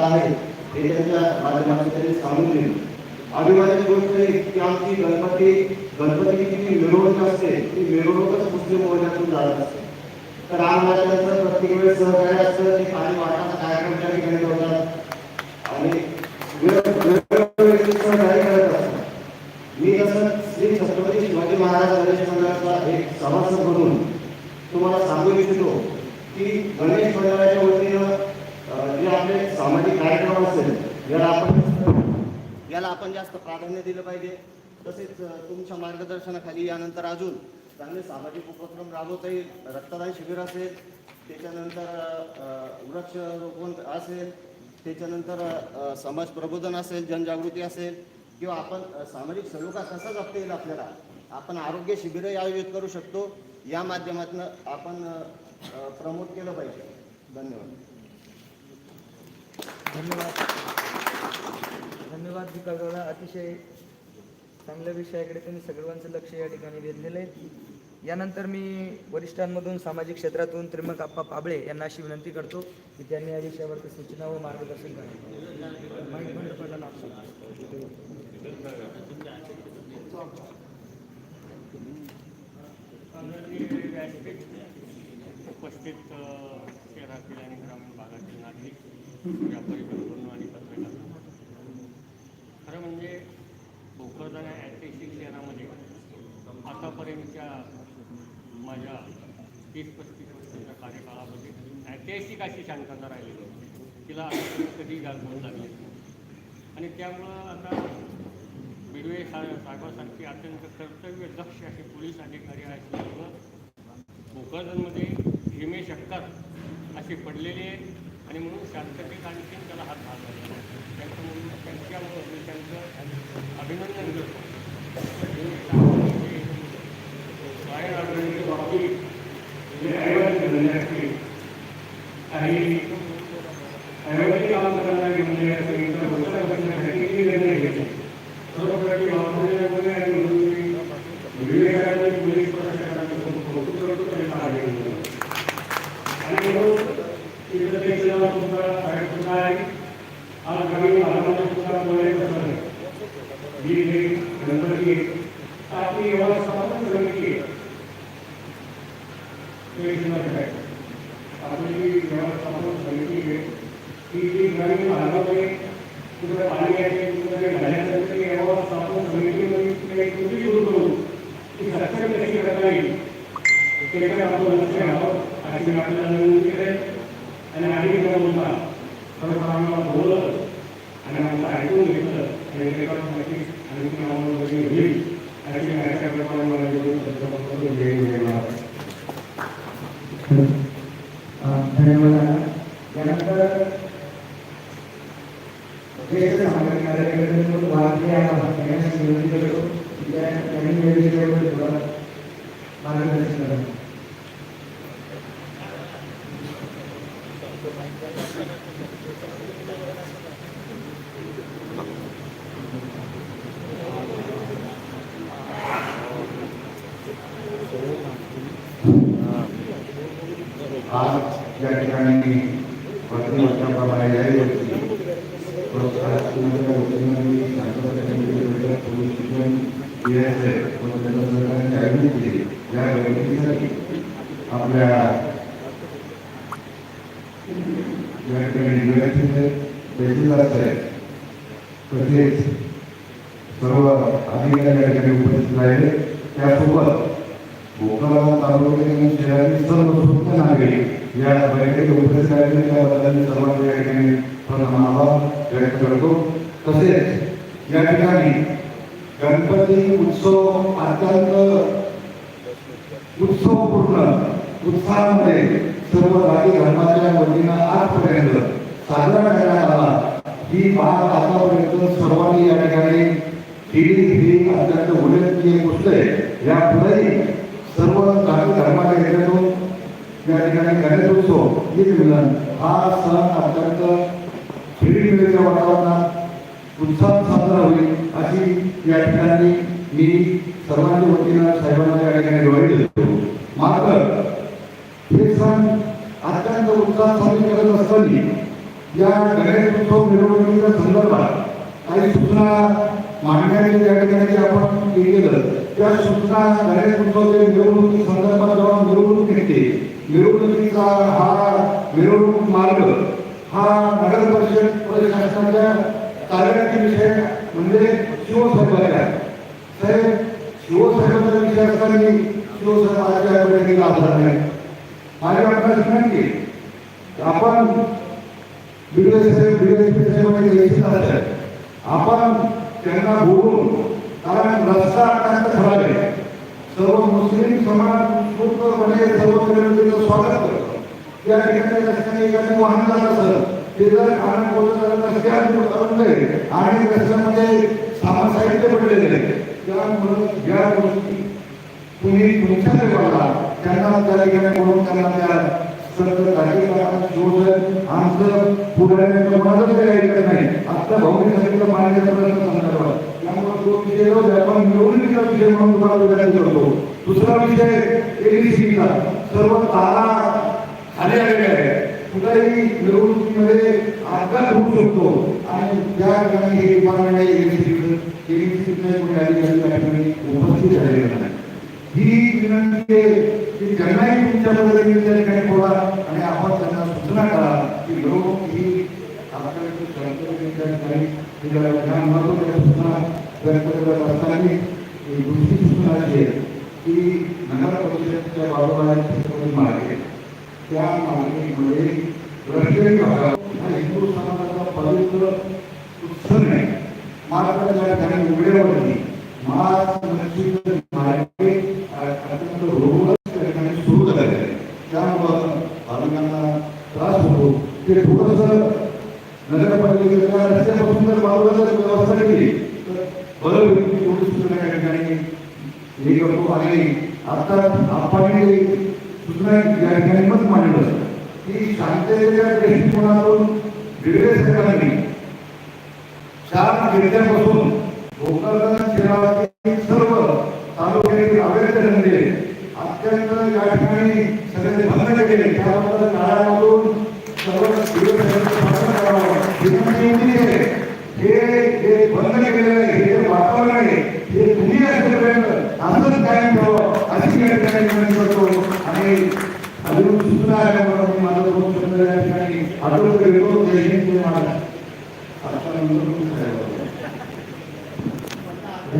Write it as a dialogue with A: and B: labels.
A: आहे. हे त्यांच्या माध्यमातून सांगून दिली अभिमानाची गोष्ट की आमची गणपती गणपतीची जी मिरवणूक असते. ती मिरवणूकच मुस्लिम महिन्यातून जात असते. तर राम त्यांचं प्रत्येक वेळेस सहकार्य असतं. ते पाणी वाटाचा कार्यक्रम त्या ठिकाणी होतात आणि सहकार्य करत असतात. मी कसं श्री छत्रपती शिवाजी महाराज गणेश मंडळाचा एक सभासद म्हणून तुम्हाला सांगू इच्छितो की गणेश मंडळ सामाजिक कार्यक्रम असेल याला आपण याला आपण जास्त प्राधान्य दिलं पाहिजे. तसेच तुमच्या मार्गदर्शनाखाली यानंतर अजून चांगले सामाजिक उपक्रम राबवता येईल. रक्तदान शिबिर असेल त्याच्यानंतर वृक्षरोपण असेल त्याच्यानंतर समाज प्रबोधन असेल जनजागृती असेल किंवा आपण सामाजिक सलोखा कसा जपता येईल आपल्याला आपण आरोग्य शिबिरही आयोजित करू शकतो. या माध्यमातून आपण प्रमोट केलं पाहिजे. धन्यवाद.
B: धन्यवाद. धन्यवाद विकास अतिशय चांगल्या विषयाकडे त्यांनी सर्वांचं लक्ष या ठिकाणी वेधलेलं आहे. यानंतर मी वरिष्ठांमधून सामाजिक क्षेत्रातून त्रिमक आप्पा पाबळे यांना अशी विनंती करतो की त्यांनी या विषयावरती सूचना व मार्गदर्शन करावे
C: उपस्थित शहरातील आणि ग्रामीण भागातील नागरिक व्यापारी बंधूंनो आणि पत्रकारांना खरं म्हणजे भोकरदन या ऐतिहासिक शहरामध्ये आतापर्यंतच्या माझ्या तीस पस्तीस वर्षांच्या कार्यकाळामध्ये ऐतिहासिक अशी शांतता राहिलेली आहे. तिला कधी गाजवून लागली आणि त्यामुळं आता बिडवे सा साहेबांसारखे अत्यंत कर्तव्य दक्ष असे पोलीस अधिकारी असल्यामुळं भोकरदनमध्ये हिमे शकतात असे पडलेले आणि म्हणून शांततेत आणखीन त्याला हात भाग घालला त्यांचं म्हणून त्यांच्यामुळं मी त्यांचं अभिनंदन करतो. बाहेर आढळण्याच्या बाबतीत आणि ऐवजी करण्यासाठी काही ऐवजी काम करणारे म्हणजे सांगितलं भोकर बसण्यासाठी किती निर्णय घेतले सर्वप्रथम वापरण्यामध्ये आणि म्हणून विवेकानंद पोलीस प्रशासनाचं खूप कौतुक करतो त्यांना अभिनंदन आणि म्हणून तिथं ते सेवा तुमचा साहेब सुद्धा आहे आज ग्रामीण आपली समिती आपली जी समिती आहे ती जी ग्रामीण भागामध्ये कुठे पाणी आहे कुठे घालायचं ते समितीमध्ये कृती सुरू करू ती सक्षम कशी करता येईल त्याकडे आपण लक्ष घालावं अशी आपल्याला विनंती आणि आधी न बोलता आणि आम्हाला ऐकून घेतलं आणि त्याच्यासाठी आणखी अंमलबजावणी होईल अशी मी अशा प्रकारे मला निवडून करून
B: धन्यवाद. यानंतर ज्येष्ठ सामाजिक कार्यकर्ते म्हणून वारकरी आम्हाला करतो त्यांनी या मार्गदर्शन करावं
A: आज या ठिकाणी वर्तमान वर्षाप्रमाणे यावेळी प्रोत्साहनाच्या वतीने शांतता समितीच्या पोलीस स्टेशन BSF व आज सरकारने ठिकाणी केली. या बैठकीसाठी आपल्या या ठिकाणी निवासी तहसीलदार साहेब तसेच सर्व अधिकारी या ठिकाणी उपस्थित राहिले. त्यासोबत भोकरला तालुक्यातील शहरातील सर्व सुप्त नागरिक या बैठकीत उपस्थित राहिले त्याबद्दल मी या ठिकाणी प्रथम आभार व्यक्त करतो तसेच या ठिकाणी गणपती उत्सव अत्यंत उत्सवपूर्ण उत्साहामध्ये सर्व जाती धर्माच्या वतीनं आजपर्यंत साजरा करण्यात आला ही बाब आतापर्यंत सर्वांनी या ठिकाणी केली ही अत्यंत उल्लेखनीय गोष्ट आहे या पुढेही सर्व जाती धर्माच्या याच्यातून या ठिकाणी गणेशोत्सव ईद मिलन हा सण अत्यंत खेळीमेळीच्या वातावरणात उत्साहात साजरा होईल अशी या ठिकाणी मी सर्वांच्या वतीनं साहेबांना या ठिकाणी डोळे देतो मात्र हे सण अत्यंत उत्साह
D: साजरी करत असताना या गणेशोत्सव मिरवणुकीच्या संदर्भात काही सूचना मांडण्याची या ठिकाणी जे आपण केलं त्या सूचना नरेंद्र गणेशोत्सवच्या मिरवणुकी संदर्भात जेव्हा मिरवणूक निघते मिरवणुकीचा हा मिरवणूक मार्ग हा नगर परिषद प्रशासनाच्या कार्याचे विषय म्हणजे शिवसर्वाच्या साहेब शिवसर्वाचा विषय असताना शिवसर्वाच्या बैठकीला आधार नाही. माझी आपल्याला विनंती आपण बीडीओ साहेब बीडीओ साहेबांनी यायची असतात आपण त्यांना बोलून कारण रस्ता अत्यंत खराब आहे. सर्व मुस्लिम समाज उत्स्फूर्तपणे सर्व मिरवणुकीचं स्वागत करतो. त्या ठिकाणी रस्त्याने एखादे वाहन जात असेल ते जर कारण बोलत रस्त्यावर अडकलंय आणि रस्त्यामध्ये सामान साहित्य पडलेले आहे त्यामुळे या गोष्टी तुम्ही तुमच्या लेवलला त्यांना त्या ठिकाणी बोलून त्यांना त्या आमचं पुढाऱ्यांचं काही नाही. आता भौतिक सगळं मान्यता प्रश्न संदर्भात त्यामुळे तो विषय आपण निवडणुकीचा विषय म्हणून तुम्हाला विचार करतो दुसरा विषय एबीसीचा. सर्व तारा खाली आलेले आहे कुठल्याही निवडणुकीमध्ये अपघात होऊ शकतो. आणि त्या ठिकाणी हे डिपार्टमेंट आहे एबीसी उपस्थित झालेलं नाही. ही विनंती आहे की त्यांनाही तुमच्या पद्धतीने त्या ठिकाणी बोला आणि आपण त्यांना सूचना करा की लोक ही आपल्याकडे संकल्पनेच्या ठिकाणी. हे सूचना व्यक्त करत असताना ही दुसरी सूचना आहे की नगर परिषदेच्या बाजूला छत्रपती त्या मार्गामध्ये रस्त्याची भागात हिंदू समाजाचा पवित्र उत्सव आहे ठिकाणी उघड्यावरती मस्जिद मार्गे अत्यंत रोगच त्या ठिकाणी सुरू झालेले आहे त्यामुळं भाविकांना त्रास होतो ते थोडंसं नगरपालिकेच्या रस्त्यापासून जर बाजूला जर व्यवस्था केली तर बरं होईल थोडी सूचना या ठिकाणी हे करतो आणि आता आपण सूचना या ठिकाणी मत मांडलं की शांततेच्या दृष्टिकोनातून वेगळे सरकारने चार जिल्ह्यापासून भोकरदन शहरातील सर्व तालुक्यातील अवैध धंदे अत्यंत या ठिकाणी सगळे बंद केले त्याबद्दल काळामधून सर्व शिवसेनेचं शासन करावं. विनंती एवढी आहे, हे हे बंद केलेलं आहे हे जे